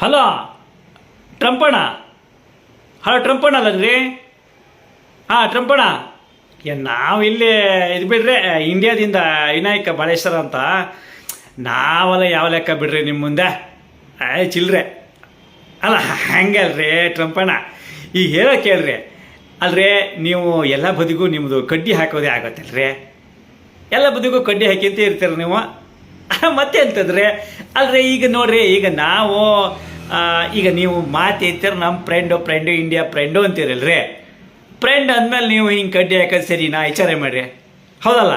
Hello ಟ್ರಂಪಣ hello, ಟ್ರಂಪಣ್ಣ ಅಲ್ಲರಿ ಹಾಂ ಟ್ರಂಪಣ ನಾವು ಇಲ್ಲಿ, ಇದು ಬಿಡ್ರಿ ಇಂಡಿಯಾದಿಂದ ವಿನಾಯಕ ಬಾಳೇಶ್ವರ ಅಂತ. ನಾವೆಲ್ಲ ಯಾವ ಲೆಕ್ಕ ಬಿಡ್ರಿ ನಿಮ್ಮ ಮುಂದೆ? ಆಯ್ ಚಿಲ್ರೆ. ಅಲ್ಲ ಹಂಗಲ್ರಿ ಟ್ರಂಪಣ ಈಗ ಹೇಳೋ ಕೇಳ್ರಿ. ಅಲ್ರಿ, ನೀವು ಎಲ್ಲ ಬದಿಗೂ ನಿಮ್ಮದು ಕಡ್ಡಿ ಹಾಕೋದೇ ಆಗತ್ತಲ್ರಿ? ಎಲ್ಲ ಬದಿಗೂ ಕಡ್ಡಿ ಹಾಕಿಂತ ಇರ್ತೀರ ನೀವು? ಮತ್ತೆ ಅಂತಂದ್ರೆ, ಅಲ್ರಿ, ಈಗ ನೋಡ್ರಿ, ಈಗ ನಾವು ಈಗ ನೀವು ಮಾತು ನಮ್ ನಮ್ಮ ಫ್ರೆಂಡು ಫ್ರೆಂಡು ಇಂಡಿಯಾ ಫ್ರೆಂಡು ಅಂತೀರಲ್ರಿ? ಫ್ರೆಂಡ್ ಅಂದಮೇಲೆ ನೀವು ಹಿಂಗೆ ಕಡ್ಡಿ ಹಾಕೋದು ಸರಿ ನಾ ವಿಚಾರ ಮಾಡ್ರಿ. ಹೌದಲ್ಲ?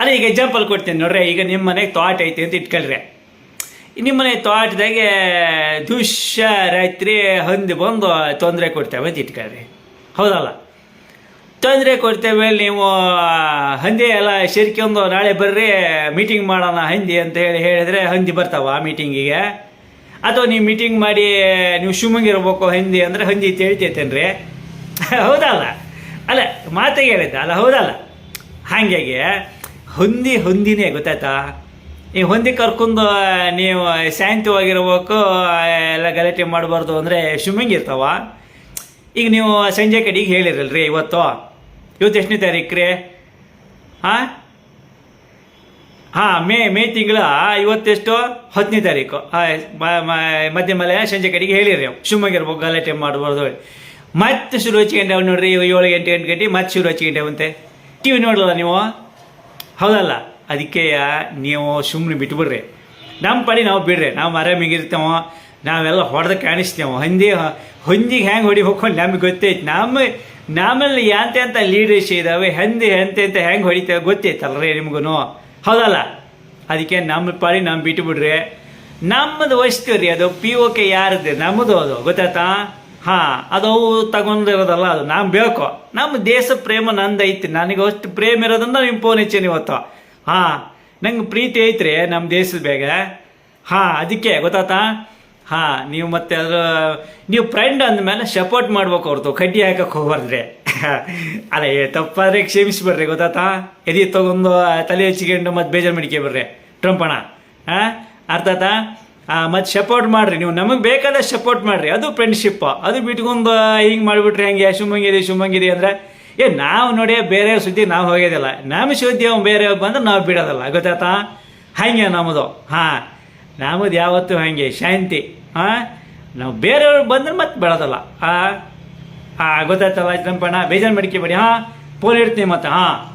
ಅಲ್ಲ, ಈಗ ಎಕ್ಸಾಂಪಲ್ ಕೊಡ್ತೀನಿ ನೋಡ್ರಿ, ಈಗ ನಿಮ್ಮ ಮನೆಗೆ ತೋಟ ಐತಿ ಅಂತ ಇಟ್ಕೊಳ್ರಿ. ನಿಮ್ಮ ಮನೆ ತೋಟದಾಗೆ ದುಷ್ಯ ರಾತ್ರಿ ಹಂದಿ ಬಂದು ತೊಂದರೆ ಕೊಡ್ತೇವೆ ಅಂತ ಇಟ್ಕೊಳ್ರಿ. ಹೌದಲ್ಲ? ತೊಂದರೆ ಕೊಡ್ತೇವೆ ನೀವು ಹಂದಿ ಎಲ್ಲ ಸೇರ್ಕೊಂಡು ನಾಳೆ ಬರ್ರಿ ಮೀಟಿಂಗ್ ಮಾಡೋಣ ಹಂದಿ ಅಂತ ಹೇಳಿ ಹೇಳಿದರೆ ಹಂದಿ ಬರ್ತಾವ ಆ ಮೀಟಿಂಗಿಗೆ ಅಥವಾ ನೀವು ಮೀಟಿಂಗ್ ಮಾಡಿ, ನೀವು ಶಿವಮೊಗ್ಗ ಇರ್ಬೇಕು ಹಂದಿ ಅಂದರೆ ಹಂದಿ ಅಂತ ಹೇಳ್ತೈತೇನ್ರಿ? ಹೌದಲ್ಲ? ಅಲ್ಲ ಮಾತಿಗೆ ಹೇಳಿದ್ದ, ಅಲ್ಲ, ಹೌದಲ್ಲ? ಹಾಗಾಗಿ ಹೊಂದಿ ಹೊಂದಿನೇ ಗೊತ್ತಾಯ್ತಾ? ಈ ಹೊಂದಿ ಕರ್ಕೊಂಡು ನೀವು ಶಾಂತವಾಗಿರ್ಬೇಕು ಎಲ್ಲ ಗಲಾಟೆ ಮಾಡಬಾರ್ದು ಅಂದರೆ ಶಿವಮೊಗ್ಗ ಇರ್ತಾವ. ಈಗ ನೀವು ಸಂಜೆ ಕಡೆಗೆ ಹೇಳಿರಲ್ರಿ ಇವತ್ತು. ಇವತ್ತು ಎಷ್ಟನೇ ತಾರೀಕು ರೀ? ಹಾಂ ಹಾಂ, ಮೇ ಮೇ ತಿಂಗಳ ಇವತ್ತೆಷ್ಟು? ಹತ್ತನೇ ತಾರೀಕು. ಮಧ್ಯ ಮಲೆ, ಸಂಜೆ ಕಡೆಗೆ ಹೇಳಿರಿ ನೀವು. ಶಿವಮೊಗ್ಗ ಇರ್ಬೇಕು ಗಲಾಟೆ ಮಾಡಬಾರ್ದು ಮತ್ತೆ ಶುರು ಹಚ್ಕೊಂಡೇವ್ ನೋಡ್ರಿ, ಇವಾಗ ಏಳು ಗಂಟೆ, ಎಂಟು ಗಂಟೆ, ಮತ್ತೆ ಶುರು ಹಚ್ಕೊಂಡೇವಂತೆ ಟಿ ವಿ ನೋಡಲ್ಲ ನೀವು? ಹೌದಲ್ಲ? ಅದಕ್ಕೆ ನೀವು ಸುಮ್ಮನೆ ಬಿಟ್ಬಿಡ್ರಿ. ನಮ್ಮ ಪಡಿ ನಾವು ಬಿಡ್ರಿ. ನಾವು ಆರಾಮಿಗಿರ್ತೇವ ನಾವೆಲ್ಲ ಹೊಡೆದು ಕಾಣಿಸ್ತೇವೆ. ಹಂದಿ, ಹಂದಿಗೆ ಹೆಂಗೆ ಹೊಡಿ ಹೋಗ್ಕೊಂಡು ನಮ್ಗೆ ಗೊತ್ತೈತೆ. ನಮ್ಮ, ನಮ್ಮಲ್ಲಿ ಯಾಂತೆ ಅಂತ ಲೀಡರ್ಸ್ ಇದ್ದಾವೆ ಹಂದಿ ಅಂತೆ ಅಂತ ಹೆಂಗೆ ಹೊಡಿತೇವೆ ಗೊತ್ತೈತಲ್ರಿ ನಿಮ್ಗೂ ಹೌದಲ್ಲ? ಅದಕ್ಕೆ ನಮ್ಮ ಪಾಡಿ ನಮ್ಮ ಬಿಟ್ಬಿಡ್ರಿ ನಮ್ಮದು ವಸ್ತು ರೀ ಅದು ಪಿ ಓ ಕೆ ಯಾರದ್ದು ನಮ್ಮದು ಅದು, ಗೊತ್ತಾಯ್ತಾ? ಹಾಂ, ಅದು ತಗೊಂಡಿರೋದಲ್ಲ ಅದು, ನಾವು ಬೇಕು. ನಮ್ಮ ದೇಶ ಪ್ರೇಮ ನಂದೈತಿ ನನಗೆ ಅಷ್ಟು ಪ್ರೇಮ ಇರೋದನ್ನ ನಿಮ್ಮ ಫೋನ್ ಹಚ್ಚೀನಿ ಇವತ್ತು ಹಾಂ, ನಂಗೆ ಪ್ರೀತಿ ಐತ್ರಿ ನಮ್ಮ ದೇಶದ ಬೇಗ. ಹಾಂ, ಅದಕ್ಕೆ ಗೊತ್ತಾತಾ ಹಾಂ, ನೀವು ಮತ್ತೆ ಅದ್ರ, ನೀವು ಫ್ರೆಂಡ್ ಅಂದಮೇಲೆ ಸಪೋರ್ಟ್ ಮಾಡ್ಬೇಕು ಅವ್ರದ್ದು ಕಡ್ಡಿ ಹಾಕಕ್ಕೆ ಹೋಗ್ಬಾರ್ದ್ರಿ. ಅಲ್ಲ ತಪ್ಪಾದ್ರೆ ತಪ್ಪಾದ್ರೆ ಬರ್ರಿ ಗೊತ್ತಾತಾ ಎದಿ ತಗೊಂಡು ತಲೆ ಹಚ್ಕೊಂಡು ಮತ್ತೆ ಬೇಜಾರು ಮಾಡ್ಕೆ ಬರ್ರಿ ಟ್ರಂಪಣ, ಹಾಂ? ಅರ್ಥ ಆಯ್ತಾ? ಮತ್ತು ಸಪೋರ್ಟ್ ಮಾಡಿರಿ, ನೀವು ನಮಗೆ ಬೇಕಾದ ಸಪೋರ್ಟ್ ಮಾಡಿರಿ. ಅದು ಫ್ರೆಂಡ್ಶಿಪ್ ಅದು ಬಿಟ್ಕೊಂಡು ಹಿಂಗೆ ಮಾಡಿಬಿಟ್ರಿ ಹಂಗೆ? ಶಿವಮೊಗ್ಗಿದೆ ಶಿವಮೊಗ್ಗಿದೆ ಅಂದ್ರೆ, ಏ, ನಾವು ನೋಡಿ ಬೇರೆ ಸುದ್ದಿ ನಾವು ಹೋಗೋದಿಲ್ಲ. ನಮ್ಮ ಸುದ್ದಿ ಅವ್ನು ಬೇರೆ ಬಂದ್ರೆ ನಾವು ಬಿಡೋದಲ್ಲ, ಗೊತ್ತಾಯ್ತಾ? ಹಾಗೆ ನಮ್ಮದು ಹಾಂ. ನಮ್ಮದು ಯಾವತ್ತೂ ಹಾಗೆ, ಶಾಂತಿ ಹಾಂ ನಾವು ಬೇರೆಯವ್ರು ಬಂದ್ರೆ ಮತ್ತೆ ಬಿಡೋದಲ್ಲ ಹಾಂ ಹಾಂ ಗೊತ್ತಾಯ್ತಲ್ಲ ಚಂಪಣ್ಣ ಬೇಜಾರು ಬಿಡಿ ಹಾಂ? ಫೋನ್ ಇಡ್ತೀನಿ ಮತ್ತೆ, ಹಾಂ?